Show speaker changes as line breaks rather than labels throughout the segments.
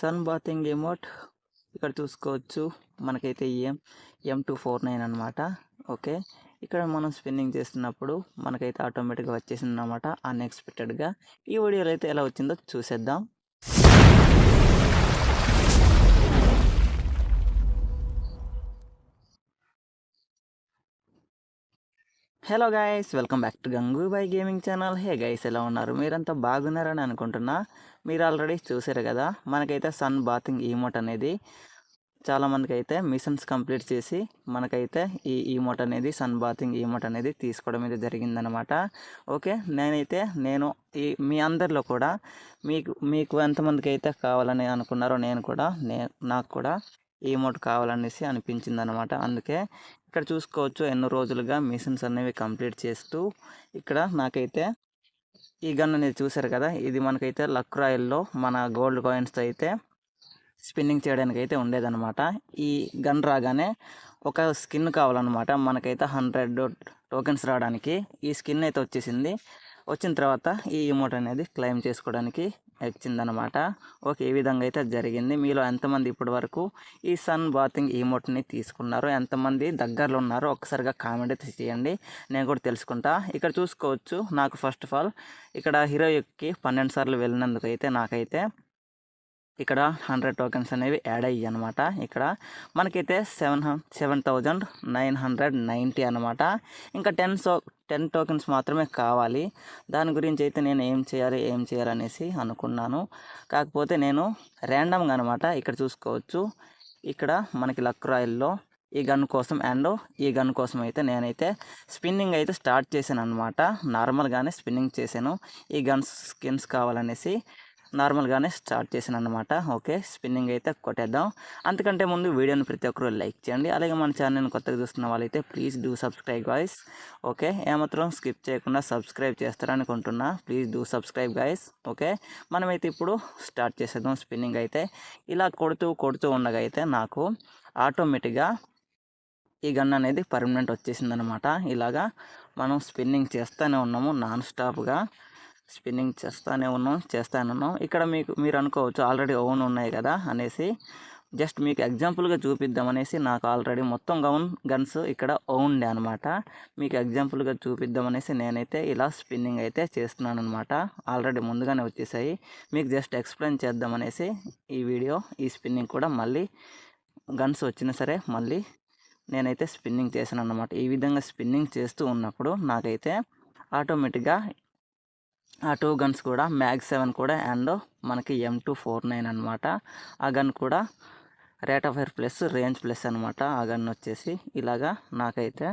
Sun bathing emote ఇక్కడ చూసుకోవచ్చు. మనకైతే ఏం ఎం టూ ఫోర్ నైన్ అనమాట ఓకే. ఇక్కడ మనం స్పిన్నింగ్ చేస్తున్నప్పుడు మనకైతే ఆటోమేటిక్గా వచ్చేసింది అనమాట అన్ఎక్స్పెక్టెడ్గా ఈ వీడియోలో అయితే ఎలా వచ్చిందో చూసేద్దాం. Hello guys welcome back to Gangubai gaming channel hey guys ఎలా ఉన్నారు? మీరంతా బాగున్నారని అనుకుంటున్నా. మీరు ఆల్రెడీ చూసారు కదా మనకైతే సన్ బాతింగ్ ఈమోట్ అనేది చాలామందికి అయితే మిషన్స్ కంప్లీట్ చేసి మనకైతే ఈ ఈమోట్ అనేది సన్ బాతింగ్ ఈమోట్ అనేది తీసుకోవడం అయితే జరిగిందనమాట ఓకే నేనైతే నేను ఈ మీ అందరిలో కూడా మీకు మీకు ఎంతమందికి అయితే కావాలని అనుకున్నారో నేను కూడా నే నాకు కూడా ఈ కావాలనేసి అనిపించింది అనమాట అందుకే ఇక్కడ చూసుకోవచ్చు ఎన్నో రోజులుగా మిషన్స్ అనేవి కంప్లీట్ చేస్తూ ఇక్కడ నాకైతే ఈ గన్ అనేది చూసారు కదా ఇది మనకైతే లక్ రాయల్లో మన గోల్డ్ కాయిన్స్తో అయితే స్పిన్నింగ్ చేయడానికి అయితే ఉండేదన్నమాట ఈ గన్ రాగానే ఒక స్కిన్ కావాలన్నమాట మనకైతే హండ్రెడ్ టోకెన్స్ రావడానికి ఈ స్కిన్ అయితే వచ్చేసింది. వచ్చిన తర్వాత ఈ ఇమోట్ అనేది క్లెయిమ్ చేసుకోవడానికి వచ్చిందనమాట ఓకే ఈ విధంగా అయితే జరిగింది. మీలో ఎంతమంది ఇప్పటి వరకు ఈ సన్ బాతింగ్ ఈమోట్ని తీసుకున్నారు ఎంతమంది దగ్గరలో ఉన్నారో ఒక్కసారిగా కామెంట్ అయితే చేయండి. నేను కూడా తెలుసుకుంటా. ఇక్కడ చూసుకోవచ్చు నాకు ఫస్ట్ ఆఫ్ ఆల్ ఇక్కడ హీరో పన్నెండు సార్లు వెళ్ళినందుకు అయితే నాకైతే ఇక్కడ హండ్రెడ్ టోకెన్స్ అనేవి యాడ్ అయ్యాయి అనమాట ఇక్కడ మనకైతే seven seven thousand nine hundred ninety అనమాట ఇంకా టెన్ సో టెన్ టోకెన్స్ మాత్రమే కావాలి. దాని గురించి అయితే నేను ఏం చేయాలి ఏం చేయాలి అనేసి అనుకున్నాను. కాకపోతే నేను ర్యాండమ్గా అనమాట ఇక్కడ చూసుకోవచ్చు. ఇక్కడ మనకి లక్ రాయల్లో ఈ గన్ కోసం అండ్ ఈ గన్ కోసం అయితే నేనైతే స్పిన్నింగ్ అయితే స్టార్ట్ చేశాను అనమాట నార్మల్గానే స్పిన్నింగ్ చేశాను. ఈ గన్స్ స్కిన్స్ కావాలనేసి నార్మల్గానే స్టార్ట్ చేశాను అనమాట ఓకే స్పిన్నింగ్ అయితే కొట్టేద్దాం. అంతకంటే ముందు వీడియోని ప్రతి ఒక్కరు లైక్ చేయండి. అలాగే మన ఛానల్ని కొత్తగా చూస్తున్న వాళ్ళైతే please do subscribe guys okay ఏమాత్రం స్కిప్ చేయకుండా subscribe చేస్తారనుకుంటున్నా please do subscribe guys okay మనమైతే ఇప్పుడు స్టార్ట్ చేసేద్దాం స్పిన్నింగ్ అయితే. ఇలా కొడుతూ కొడుతూ ఉండగా అయితే నాకు ఆటోమేటిక్గా ఈ గన్ అనేది పర్మనెంట్ వచ్చేసింది అనమాట ఇలాగా మనం స్పిన్నింగ్ చేస్తూనే ఉన్నాము నాన్ స్టాప్గా. స్పిన్నింగ్ చేస్తూనే ఉన్నాం చేస్తాను ఉన్నాం. ఇక్కడ మీకు మీరు అనుకోవచ్చు ఆల్రెడీ ఓన్ ఉన్నాయి కదా అనేసి జస్ట్ మీకు ఎగ్జాంపుల్గా చూపిద్దామనేసి నాకు ఆల్రెడీ మొత్తం గౌన్ గన్స్ ఇక్కడ ఓన్డే అనమాట మీకు ఎగ్జాంపుల్గా చూపిద్దామనేసి నేనైతే ఇలా స్పిన్నింగ్ అయితే చేస్తున్నాను అనమాట ఆల్రెడీ ముందుగానే వచ్చేసాయి. మీకు జస్ట్ ఎక్స్ప్లెయిన్ చేద్దామనేసి ఈ వీడియో ఈ స్పిన్నింగ్ కూడా మళ్ళీ గన్స్ వచ్చినా సరే మళ్ళీ నేనైతే స్పిన్నింగ్ చేశాను అనమాట ఈ విధంగా స్పిన్నింగ్ చేస్తూ ఉన్నప్పుడు నాకైతే ఆటోమేటిక్గా ఆ టూ గన్స్ కూడా మ్యాగ్ సెవెన్ కూడా అండ్ మనకి ఎం టూ ఫోర్ నైన్ అనమాట ఆ గన్ కూడా rate of fire plus range plus అనమాట ఆ గన్ వచ్చేసి ఇలాగా నాకైతే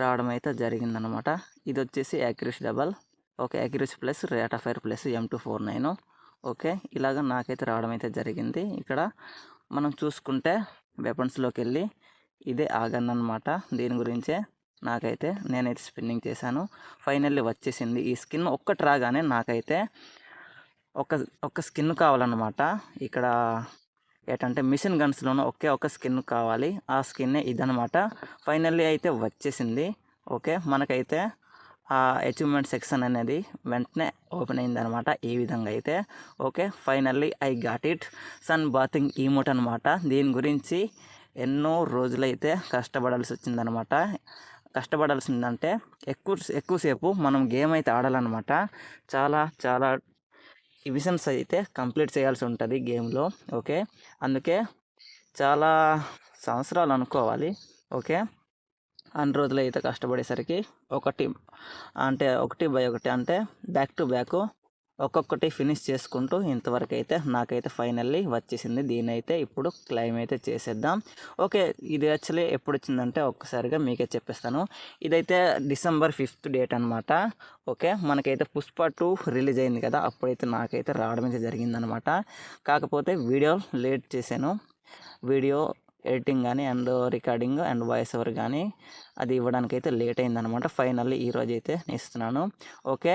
రావడం అయితే జరిగిందనమాట ఇది వచ్చేసి accuracy double. Okay accuracy plus rate of fire plus M two four nine. Okay ఇలాగ నాకైతే రావడం అయితే జరిగింది. ఇక్కడ మనం చూసుకుంటే వెపన్స్లోకి వెళ్ళి ఇదే ఆగన్ అనమాట దీని గురించే నాకైతే నేనైతే స్పిన్నింగ్ చేశాను. ఫైనల్లీ వచ్చేసింది. ఈ స్కిన్ ఒక్కటి రాగానే నాకైతే ఒక ఒక స్కిన్ కావాలన్నమాట. ఇక్కడ ఏంటంటే మిషన్ గన్స్లోనూ ఒకే ఒక స్కిన్ కావాలి. ఆ స్కిన్నే ఇదనమాట ఫైనల్లీ అయితే వచ్చేసింది. ఓకే మనకైతే ఆ అచీవ్మెంట్ సెక్షన్ అనేది వెంటనే ఓపెన్ అయిందనమాట ఈ విధంగా అయితే. Okay finally I got it. Sun bathing emote అనమాట దీని గురించి ఎన్నో రోజులైతే కష్టపడాల్సి వచ్చిందనమాట కష్టపడాల్సిందంటే ఎక్కువ ఎక్కువసేపు మనం గేమ్ అయితే ఆడాలన్నమాట. చాలా చాలా డివిజన్స్ అయితే కంప్లీట్ చేయాల్సి ఉంటుంది గేమ్లో ఓకే? అందుకే చాలా సంవత్సరాలు అనుకోవాలి ఓకే? అన్ని రోజులు అయితే కష్టపడేసరికి ఒకటి అంటే ఒకటి బై ఒకటి అంటే బ్యాక్ టు బ్యాక్ ఒక్కొక్కటి ఫినిష్ చేసుకుంటూ ఇంతవరకు అయితే నాకైతే ఫైనల్లీ వచ్చేసింది. దీని అయితే ఇప్పుడు క్లైమ్ అయితే చేసేద్దాం. ఓకే ఇది యాక్చువల్లీ ఎప్పుడు వచ్చిందంటే ఒక్కసారిగా మీకే చెప్పేస్తాను. ఇదైతే డిసెంబర్ ఫిఫ్త్ డేట్ అనమాట ఓకే మనకైతే పుష్ప టూ రిలీజ్ అయింది కదా అప్పుడైతే నాకైతే రావడం అయితే జరిగిందనమాట కాకపోతే వీడియో లేట్ చేశాను. వీడియో ఎడిటింగ్ కానీ and recording and voice over కానీ అది ఇవ్వడానికి అయితే లేట్ అయిందనమాట ఫైనల్లీ ఈరోజు అయితే ఇస్తున్నాను ఓకే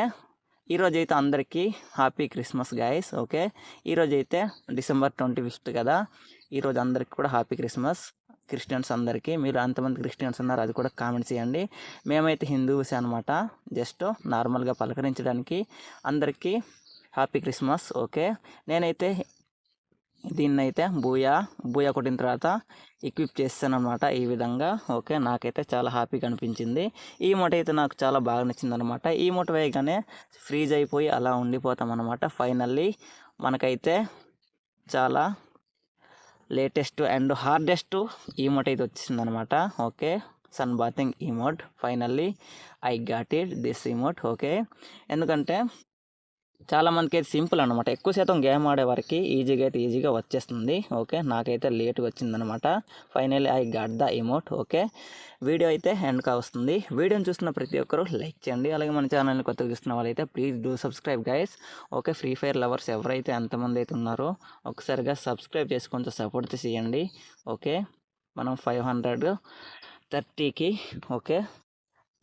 ఈరోజు అయితే అందరికీ హ్యాపీ క్రిస్మస్ గాయస్ ఓకే? ఈరోజు అయితే డిసెంబర్ ట్వంటీ ఫిఫ్త్ కదా? ఈరోజు అందరికీ కూడా హ్యాపీ క్రిస్మస్. క్రిస్టియన్స్ అందరికీ మీరు అంతమంది క్రిస్టియన్స్ ఉన్నారు అది కూడా కామెంట్ చేయండి. మేమైతే హిందూస్ అనమాట జస్ట్ నార్మల్గా పలకరించడానికి అందరికీ హ్యాపీ క్రిస్మస్ ఓకే? నేనైతే దీన్ని అయితే బూయా బూయా కొట్టిన తర్వాత ఎక్విప్ చేస్తాను అనమాట ఈ విధంగా. ఓకే నాకైతే చాలా హ్యాపీగా అనిపించింది ఈ మూట అయితే నాకు చాలా బాగా నచ్చింది అనమాట ఈ మూట వేయగానే ఫ్రీజ్ అయిపోయి అలా ఉండిపోతాం అనమాట ఫైనల్లీ మనకైతే చాలా లేటెస్ట్ అండ్ హార్డెస్ట్ ఈమోట్ అయితే వచ్చింది అనమాట okay sun bathing emote finally I got it this emote okay ఎందుకంటే చాలామందికి అయితే సింపుల్ అనమాట ఎక్కువ శాతం గేమ్ ఆడేవారికి ఈజీగా అయితే ఈజీగా వచ్చేస్తుంది. ఓకే నాకైతే లేట్గా వచ్చిందనమాట final I got the amount. Okay video అయితే ఎండ్గా వస్తుంది వీడియోని చూస్తున్న ప్రతి ఒక్కరూ లైక్ చేయండి. అలాగే మన ఛానల్ని కొత్తగా చూస్తున్న వాళ్ళైతే please do subscribe guys. Okay free fire lovers ఎవరైతే ఎంతమంది అయితే ఉన్నారో ఒకసారిగా సబ్స్క్రైబ్ చేసి కొంచెం సపోర్ట్ చేయండి. ఓకే మనం ఫైవ్ హండ్రెడ్ థర్టీకి ఓకే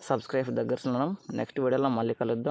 సబ్స్క్రైబ్ దగ్గర ఉన్నాం. నెక్స్ట్ వీడియోలో మళ్ళీ కలుద్దాం.